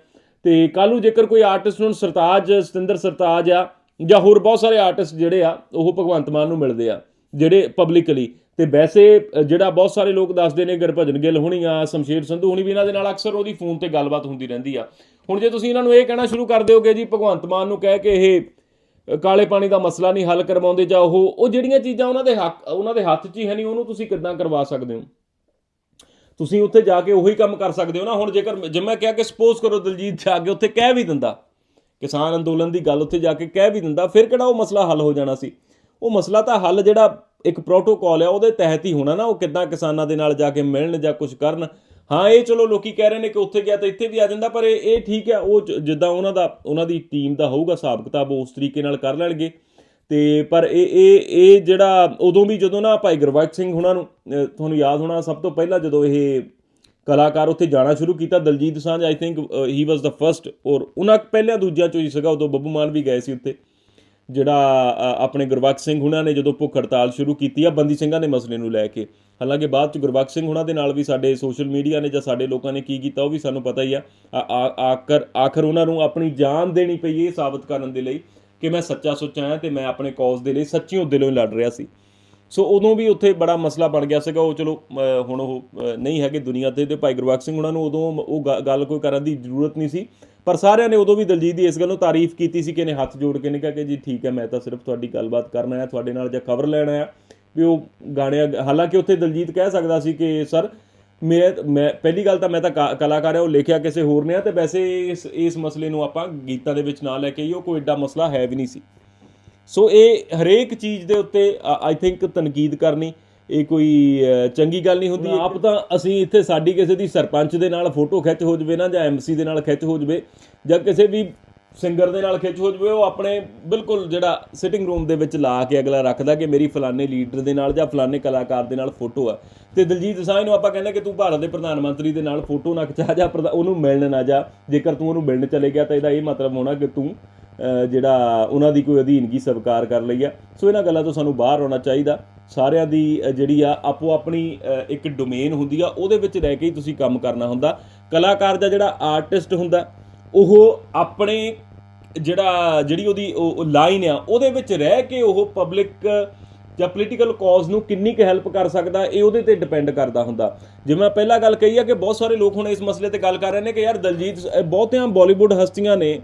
Speaker 1: ਤੇ ਕੱਲ ਨੂੰ ਜੇਕਰ ਕੋਈ ਆਰਟਿਸਟ ਨੂੰ ਸਰਤਾਜ, ਸਤਿੰਦਰ ਸਰਤਾਜ ਆ, ਜਾਂ ਹੋਰ ਬਹੁਤ ਸਾਰੇ ਆਰਟਿਸਟ ਜਿਹੜੇ ਆ, ਉਹ ਭਗਵੰਤ ਮਾਨ ਨੂੰ ਮਿਲਦੇ ਆ, ਜਿਹੜੇ ਪਬਲਿਕਲੀ ਤੇ ਵੈਸੇ ਜਿਹੜਾ ਬਹੁਤ ਸਾਰੇ ਲੋਕ ਦੱਸਦੇ ਨੇ, ਗੁਰਭਜਨ ਗਿੱਲ ਹੋਣੀ ਆ ਸ਼ਮਸ਼ੇਰ ਸੰਧੂ ਹੋਣੀ ਵੀ ਇਹਨਾਂ ਦੇ ਨਾਲ ਅਕਸਰ ਉਹਦੀ ਫੋਨ ਤੇ ਗੱਲਬਾਤ ਹੁੰਦੀ ਰਹਿੰਦੀ ਆ। ਹੁਣ ਜੇ ਤੁਸੀਂ ਇਹਨਾਂ ਨੂੰ ਇਹ ਕਹਿਣਾ ਸ਼ੁਰੂ ਕਰ ਦਿਓਗੇ ਜੀ, ਭਗਵੰਤ ਮਾਨ ਨੂੰ ਕਹਿ ਕੇ ਇਹ ਕਾਲੇ ਪਾਣੀ ਦਾ ਮਸਲਾ ਨਹੀਂ ਹੱਲ ਕਰਵਾਉਂਦੇ ਜਾਂ ਉਹ ਉਹ ਜਿਹੜੀਆਂ ਚੀਜ਼ਾਂ ਉਹਨਾਂ ਦੇ ਹੱਕ, ਉਹਨਾਂ ਦੇ ਹੱਥ 'ਚ ਹੀ ਹੈ ਨਹੀਂ, ਉਹਨੂੰ ਤੁਸੀਂ ਕਿੱਦਾਂ ਕਰਵਾ ਸਕਦੇ ਹੋ? ਤੁਸੀਂ ਉੱਥੇ ਜਾ ਕੇ ਉਹੀ ਕੰਮ ਕਰ ਸਕਦੇ ਹੋ ਨਾ। ਹੁਣ ਜੇਕਰ ਜਿਵੇਂ ਮੈਂ ਕਿਹਾ ਕਿ ਸਪੋਜ਼ ਕਰੋ ਦਲਜੀਤ ਜਾ ਕੇ ਉੱਥੇ ਕਹਿ ਵੀ ਦਿੰਦਾ, ਕਿਸਾਨ ਅੰਦੋਲਨ ਦੀ ਗੱਲ ਉੱਥੇ ਜਾ ਕੇ ਕਹਿ ਵੀ ਦਿੰਦਾ, ਫਿਰ ਕਿਹੜਾ ਉਹ ਮਸਲਾ ਹੱਲ ਹੋ ਜਾਣਾ ਸੀ? ਉਹ ਮਸਲਾ ਤਾਂ ਹੱਲ ਜਿਹੜਾ ਇੱਕ ਪ੍ਰੋਟੋਕਾਲ ਆ, ਉਹਦੇ ਤਹਿਤ ਹੀ ਹੋਣਾ ਨਾ। ਉਹ ਕਿੱਦਾਂ ਕਿਸਾਨਾਂ ਦੇ ਨਾਲ ਜਾ ਕੇ ਮਿਲਣ ਜਾਂ ਕੁਝ ਕਰਨ ਹਾਂ, ਇਹ ਚਲੋ ਲੋਕੀ ਕਹਿ ਰਹੇ ਨੇ ਕਿ ਉੱਥੇ ਗਿਆ ਤਾਂ ਇੱਥੇ ਵੀ ਆ ਜਾਂਦਾ, ਪਰ ਇਹ ਇਹ ਠੀਕ ਹੈ, ਉਹ ਜ- ਜਿੱਦਾਂ ਉਹਨਾਂ ਦਾ ਉਹਨਾਂ ਦੀ ਟੀਮ ਦਾ ਹੋਊਗਾ ਹਿਸਾਬ ਕਿਤਾਬ, ਉਸ ਤਰੀਕੇ ਨਾਲ ਕਰ ਲੈਣਗੇ। ਤੇ ਪਰ ਇਹ ਇਹ ਇਹ ਜਿਹੜਾ ਉਦੋਂ ਵੀ ਜਦੋਂ ਨਾ ਭਾਈ ਗੁਰਬਖਸ਼ ਸਿੰਘ ਹੁਣਾਂ ਨੂੰ ਤੁਹਾਨੂੰ ਯਾਦ ਹੋਣਾ, ਸਭ ਤੋਂ ਪਹਿਲਾਂ ਜਦੋਂ ਇਹ ਕਲਾਕਾਰ ਉੱਥੇ ਜਾਣਾ ਸ਼ੁਰੂ ਕੀਤਾ, ਦਲਜੀਤ ਸਾਂਝ I think he was the first ਔਰ ਉਹਨਾਂ ਪਹਿਲਿਆਂ ਦੂਜਿਆਂ ਚੋਂ ਹੀ ਸੀਗਾ, ਉਦੋਂ ਬੱਬੂ ਮਾਨ ਵੀ ਗਏ ਸੀ ਉੱਥੇ। ਜਿਹੜਾ ਆਪਣੇ ਗੁਰਬਖਸ਼ ਸਿੰਘ ਹੁਣਾਂ ਨੇ ਜਦੋਂ ਭੁੱਖ ਹੜਤਾਲ ਸ਼ੁਰੂ ਕੀਤੀ ਆ, ਬੰਦੀ ਸਿੰਘਾਂ ਦੇ ਮਸਲੇ ਨੂੰ ਲੈ ਕੇ। ਹਾਲਾਂਕਿ ਬਾਅਦ ਚ ਗੁਰਬਖਸ਼ ਸਿੰਘ ਹੁਣਾਂ ਦੇ ਨਾਲ ਵੀ ਸਾਡੇ ਸੋਸ਼ਲ ਮੀਡੀਆ ਨੇ ਜਾਂ ਸਾਡੇ ਲੋਕਾਂ ਨੇ ਕੀ ਕੀਤਾ, ਉਹ ਵੀ ਸਾਨੂੰ ਪਤਾ ਹੀ ਆ। ਆਖਰ ਆਖਰ ਉਹਨਾਂ ਨੂੰ ਆਪਣੀ ਜਾਨ ਦੇਣੀ ਪਈ, ਇਹ ਸਾਬਤ ਕਰਨ ਦੇ ਲਈ ਕਿ ਮੈਂ ਸੱਚਾ ਸੁੱਚਾ ਹਾਂ ਤੇ ਮੈਂ ਆਪਣੇ ਕੌਜ਼ ਦੇ ਲਈ ਸੱਚੀਓ ਦਿਲੋਂ ਹੀ ਲੜ ਰਿਹਾ ਸੀ। ਸੋ ਉਦੋਂ ਵੀ ਉੱਥੇ ਬੜਾ ਮਸਲਾ ਬਣ ਗਿਆ ਸੀਗਾ, ਉਹ ਚਲੋ ਹੁਣ ਉਹ ਨਹੀਂ ਹੈਗੇ ਦੁਨੀਆ ਤੇ ਤੇ ਭਾਈ ਗੁਰਬਖਸ਼ ਸਿੰਘ ਉਹਨਾਂ ਨੂੰ ਉਦੋਂ ਉਹ ਗੱਲ ਕੋਈ ਕਰਨ ਦੀ ਜ਼ਰੂਰਤ ਨਹੀਂ ਸੀ। ਪਰ ਸਾਰਿਆਂ ਨੇ ਉਦੋਂ ਵੀ ਦਲਜੀਤ ਦੀ ਇਸ ਗੱਲੋਂ ਤਾਰੀਫ ਕੀਤੀ ਸੀ ਕਿ ਇਹਨੇ ਹੱਥ ਜੋੜ ਕੇ ਨੇ ਕਿਹਾ ਕਿ ਜੀ ਠੀਕ ਹੈ, ਮੈਂ ਤਾਂ ਸਿਰਫ ਤੁਹਾਡੀ ਗੱਲਬਾਤ ਕਰਨ ਆਇਆ, ਤੁਹਾਡੇ ਨਾਲ ਜਾਂ ਖਬਰ ਲੈਣ ਆਇਆ। ਵੀ ਉਹ ਗਾਣੇ ਹਾਲਾਂਕਿ ਉੱਥੇ ਦਲਜੀਤ ਕਹਿ ਸਕਦਾ ਸੀ ਕਿ, ਸਰ, ਮੈਂ ਮੈਂ, ਪਹਿਲੀ ਗੱਲ ਤਾਂ ਮੈਂ ਤਾਂ ਕਾ- ਕਲਾਕਾਰ ਹਾਂ, ਉਹ ਲਿਖਿਆ ਕਿਸੇ ਹੋਰ ਨੇ ਆ, ਤੇ ਵੈਸੇ ਇਸ ਇਸ ਮਸਲੇ ਨੂੰ ਆਪਾਂ ਗੀਤਾਂ ਦੇ ਵਿੱਚ ਨਾ ਲੈ ਕੇ ਹੀ ਉਹ ਕੋਈ ਏਡਾ ਮਸਲਾ ਹੈ ਵੀ ਨਹੀਂ ਸੀ। ਸੋ ਇਹ ਹਰੇਕ ਚੀਜ਼ ਦੇ ਉੱਤੇ ਆਈ ਥਿੰਕ ਤਨਕੀਦ ਕਰਨੀ ਇਹ ਕੋਈ ਚੰਗੀ ਗੱਲ ਨਹੀਂ ਹੁੰਦੀ। ਆਪ ਤਾਂ ਅਸੀਂ ਇੱਥੇ ਸਾਡੀ ਕਿਸੇ ਦੀ ਸਰਪੰਚ ਦੇ ਨਾਲ ਫੋਟੋ ਖਿੱਚ ਹੋ ਜਵੇ ਨਾ ਜਾਂ ਐਮਸੀ ਦੇ ਨਾਲ ਖਿੱਚ ਹੋ ਜਵੇ ਜਾਂ ਕਿਸੇ ਵੀ ਸਿੰਗਰ ਦੇ ਨਾਲ ਖਿੱਚ ਹੋ ਜਵੇ ਉਹ ਆਪਣੇ ਬਿਲਕੁਲ ਜਿਹੜਾ ਸਿਟਿੰਗ ਰੂਮ ਦੇ ਵਿੱਚ ਲਾ ਕੇ ਅਗਲਾ ਰੱਖਦਾ ਕਿ ਮੇਰੀ ਫਲਾਣੇ ਲੀਡਰ ਦੇ ਨਾਲ ਜਾਂ ਫਲਾਣੇ ਕਲਾਕਾਰ ਦੇ ਨਾਲ ਫੋਟੋ ਆ। ਤੇ ਦਲਜੀਤ ਦੋਸਾਂਝ ਨੂੰ ਆਪਾਂ ਕਹਿੰਦੇ ਕਿ ਤੂੰ ਭਾਰਤ ਦੇ ਪ੍ਰਧਾਨ ਮੰਤਰੀ ਦੇ ਨਾਲ ਫੋਟੋ ਨਾ ਖਿਚਾ ਜਾ ਉਹਨੂੰ ਮਿਲਣ ਨਾ ਜਾ ਜੇਕਰ ਤੂੰ ਉਹਨੂੰ ਮਿਲਣ ਚਲੇ ਗਿਆ ਤਾਂ ਇਹਦਾ ਇਹ ਮਤਲਬ ਹੋਣਾ ਕਿ ਤੂੰ ਜਿਹੜਾ ਉਹਨਾਂ ਦੀ ਕੋਈ ਅਧੀਨਗੀ ਸਵੀਕਾਰ ਕਰ ਲਈ ਆ। ਸੋ ਇਹਨਾਂ ਗੱਲਾਂ ਤੋਂ ਸਾਨੂੰ ਬਾਹਰ ਆਉਣਾ ਚਾਹੀਦਾ। ਸਾਰਿਆਂ ਦੀ ਜਿਹੜੀ ਆ, ਆਪੋ ਆਪਣੀ ਇੱਕ ਡੋਮੇਨ ਹੁੰਦੀ ਆ, ਉਹਦੇ ਵਿੱਚ ਰਹਿ ਕੇ ਹੀ ਤੁਸੀਂ ਕੰਮ ਕਰਨਾ ਹੁੰਦਾ। ਕਲਾਕਾਰ ਦਾ ਜਿਹੜਾ ਆਰਟਿਸਟ ਹੁੰਦਾ, ਉਹ ਆਪਣੇ ਜਿਹੜਾ, ਜਿਹੜੀ ਉਹਦੀ, ਉਹ ਲਾਈਨ ਆ, ਉਹਦੇ ਵਿੱਚ ਰਹਿ ਕੇ ਉਹ ਪਬਲਿਕ ਜਾਂ ਪੋਲੀਟੀਕਲ ਕਾਜ਼ ਨੂੰ ਕਿੰਨੀ ਕੁ ਹੈਲਪ ਕਰ ਸਕਦਾ, ਇਹ ਉਹਦੇ ਤੇ ਡਿਪੈਂਡ ਕਰਦਾ ਹੁੰਦਾ। ਜਿਵੇਂ ਮੈਂ ਪਹਿਲਾਂ ਗੱਲ ਕਹੀ ਆ ਕਿ ਬਹੁਤ ਸਾਰੇ ਲੋਕ ਹੁਣ ਇਸ ਮਸਲੇ ਤੇ ਗੱਲ ਕਰ ਰਹੇ ਨੇ ਕਿ ਯਾਰ ਦਲਜੀਤ, ਅਹ, ਬਹੁਤਿਆਂ ਬਾਲੀਵੁੱਡ ਹਸਤੀਆਂ ਨੇ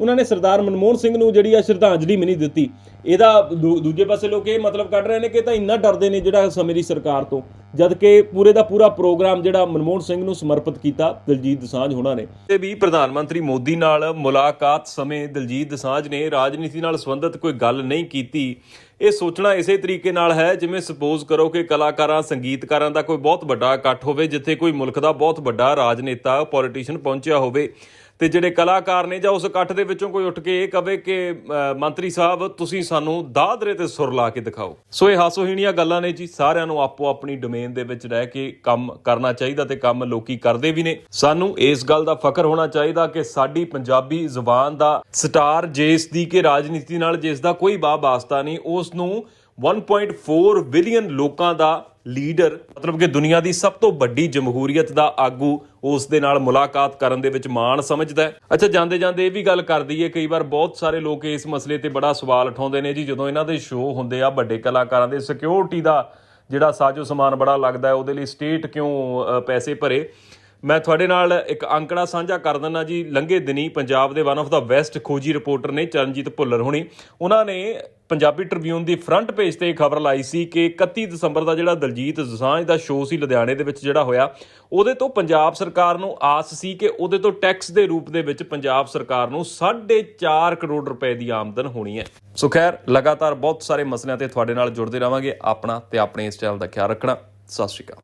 Speaker 1: ਉਹਨਾਂ ਨੇ ਸਰਦਾਰ ਮਨਮੋਹਨ ਸਿੰਘ ਨੂੰ ਜਿਹੜੀ ਆ ਸ਼ਰਧਾਂਜਲੀ ਵੀ ਨਹੀਂ ਦਿੱਤੀ। ਇਹਦਾ ਦੂ- ਦੂਜੇ ਪਾਸੇ ਲੋਕ ਇਹ ਮਤਲਬ ਕੱਢ ਰਹੇ ਨੇ ਕਿ ਤਾਂ ਇੰਨਾ ਡਰਦੇ ਨੇ ਜਿਹੜਾ ਸਮੇਂ ਦੀ ਸਰਕਾਰ ਤੋਂ। ਜਦ ਕਿ ਪੂਰੇ ਦਾ ਪੂਰਾ ਪ੍ਰੋਗਰਾਮ ਜਿਹੜਾ ਮਨਮੋਹਨ ਸਿੰਘ ਨੂੰ ਸਮਰਪਿਤ ਕੀਤਾ ਦਲਜੀਤ ਦਸਾਂਝ ਹੋਣਾ ਨੇ। ਤੇ ਵੀ ਪ੍ਰਧਾਨ ਮੰਤਰੀ ਮੋਦੀ ਨਾਲ ਮੁਲਾਕਾਤ ਸਮੇਂ ਦਲਜੀਤ ਦਸਾਂਝ ਨੇ ਰਾਜਨੀਤੀ ਨਾਲ ਸੰਬੰਧਿਤ ਕੋਈ ਗੱਲ ਨਹੀਂ ਕੀਤੀ। ਇਹ ਸੋਚਣਾ ਇਸੇ ਤਰੀਕੇ ਨਾਲ ਹੈ, ਜਿਵੇਂ ਸਪੋਜ਼ ਕਰੋ ਕਿ ਕਲਾਕਾਰਾਂ, ਸੰਗੀਤਕਾਰਾਂ ਦਾ ਕੋਈ ਬਹੁਤ ਵੱਡਾ ਇਕੱਠ ਹੋਵੇ, ਜਿੱਥੇ ਕੋਈ ਮੁਲਕ ਦਾ ਬਹੁਤ ਵੱਡਾ ਰਾਜਨੇਤਾ ਪੋਲੀਟੀਸ਼ੀਅਨ ਪਹੁੰਚਿਆ ਹੋਵੇ। ਤੇ ਜਿਹੜੇ ਕਲਾਕਾਰ ਨੇ ਜਾਂ ਉਸ ਇਕੱਠ ਦੇ ਵਿੱਚੋਂ ਕੋਈ ਉੱਠ ਕੇ ਇਹ ਕਵੇ ਕਿ ਮੰਤਰੀ ਸਾਹਿਬ, ਤੁਸੀਂ ਸਾਨੂੰ ਦਾਦਰੇ ਤੇ ਸੁਰ ਲਾ ਕੇ ਦਿਖਾਓ। ਸੋ ਇਹ ਹਾਸੋਹੀਣੀਆਂ ਗੱਲਾਂ ਨੇ ਜੀ, ਸਾਰਿਆਂ ਨੂੰ ਆਪੋ ਆਪਣੀ ਡੋਮੇਨ ਦੇ ਵਿੱਚ ਰਹਿ ਕੇ ਕੰਮ ਕਰਨਾ ਚਾਹੀਦਾ ਤੇ ਕੰਮ ਲੋਕੀ ਕਰਦੇ ਵੀ ਨੇ। ਸਾਨੂੰ ਇਸ ਗੱਲ ਦਾ ਫਖਰ ਹੋਣਾ ਚਾਹੀਦਾ ਕਿ ਸਾਡੀ ਪੰਜਾਬੀ ਜ਼ੁਬਾਨ ਦਾ ਸਟਾਰ ਜਿਸ ਦੀ ਕਿ ਰਾਜਨੀਤੀ ਨਾਲ, ਜਿਸ ਦਾ ਕੋਈ ਬਾਬ ਵਾਸਤਾ ਨਹੀਂ, ਉਸ ਨੂੰ 1.4 ਬਿਲੀਅਨ ਲੋਕਾਂ ਦਾ ਲੀਡਰ, ਮਤਲਬ ਕਿ ਦੁਨੀਆ ਦੀ ਸਭ ਤੋਂ ਵੱਡੀ ਜਮਹੂਰੀਅਤ ਦਾ ਆਗੂ ਉਸ ਦੇ ਨਾਲ ਮੁਲਾਕਾਤ ਕਰਨ ਦੇ ਵਿੱਚ ਮਾਣ ਸਮਝਦਾ ਹੈ। ਅੱਛਾ ਜਾਂਦੇ ਜਾਂਦੇ ਇਹ ਵੀ ਗੱਲ ਕਰ ਦਈਏ, ਕਈ ਵਾਰ ਬਹੁਤ ਸਾਰੇ ਲੋਕ ਇਸ ਮਸਲੇ ਤੇ ਬੜਾ ਸਵਾਲ ਉਠਾਉਂਦੇ ਨੇ ਜੀ। ਜਦੋਂ ਇਹਨਾਂ ਦੇ ਸ਼ੋਅ ਹੁੰਦੇ ਆ ਵੱਡੇ ਕਲਾਕਾਰਾਂ ਦੇ ਸਿਕਿਉਰਿਟੀ ਦਾ ਜਿਹੜਾ ਸਾਜੋ ਸਮਾਨ ਬੜਾ ਲੱਗਦਾ ਉਹਦੇ ਲਈ ਸਟੇਟ ਕਿਉਂ ਪੈਸੇ ਭਰੇ? ਮੈਂ ਤੁਹਾਡੇ ਨਾਲ ਇੱਕ ਅੰਕੜਾ ਸਾਂਝਾ ਕਰ ਦਿੰਦਾ ਜੀ। ਲੰਘੇ ਦਿਨੀ ਪੰਜਾਬ ਦੇ ਵਨ ਆਫ ਦਾ ਬੈਸਟ ਖੋਜੀ ਰਿਪੋਰਟਰ ਨੇ ਚਰਨਜੀਤ ਭੁੱਲਰ ਹੁਣੀ। ਉਹਨਾਂ ਨੇ ਪੰਜਾਬੀ ਟ੍ਰਿਬਿਊਨ ਦੀ ਫਰੰਟ ਪੇਜ ਤੇ ਖਬਰ ਲਾਈ ਸੀ ਕਿ 31 ਦਸੰਬਰ ਦਾ ਜਿਹੜਾ ਦਲਜੀਤ ਦੋਸਾਂਝ ਦਾ ਸ਼ੋਅ ਸੀ ਲੁਧਿਆਣੇ ਦੇ ਵਿੱਚ ਜਿਹੜਾ ਹੋਇਆ, ਉਹਦੇ ਤੋਂ ਪੰਜਾਬ ਸਰਕਾਰ ਨੂੰ ਆਸ ਸੀ ਕਿ ਉਹਦੇ ਤੋਂ ਟੈਕਸ ਦੇ ਰੂਪ ਦੇ ਵਿੱਚ ਪੰਜਾਬ ਸਰਕਾਰ ਨੂੰ 4.5 ਕਰੋੜ ਰੁਪਏ ਦੀ ਆਮਦਨ ਹੋਣੀ ਹੈ। ਸੋ ਖੈਰ, ਲਗਾਤਾਰ ਬਹੁਤ ਸਾਰੇ ਮਸਲਿਆਂ ਤੇ ਤੁਹਾਡੇ ਨਾਲ ਜੁੜਦੇ ਰਵਾਂਗੇ ਆਪਣਾ ਤੇ ਆਪਣੇ ਇਸ ਚੈਨਲ ਦਾ ਖਿਆਲ ਰੱਖਣਾ। ਸਤਿ ਸ਼੍ਰੀ ਅਕਾਲ।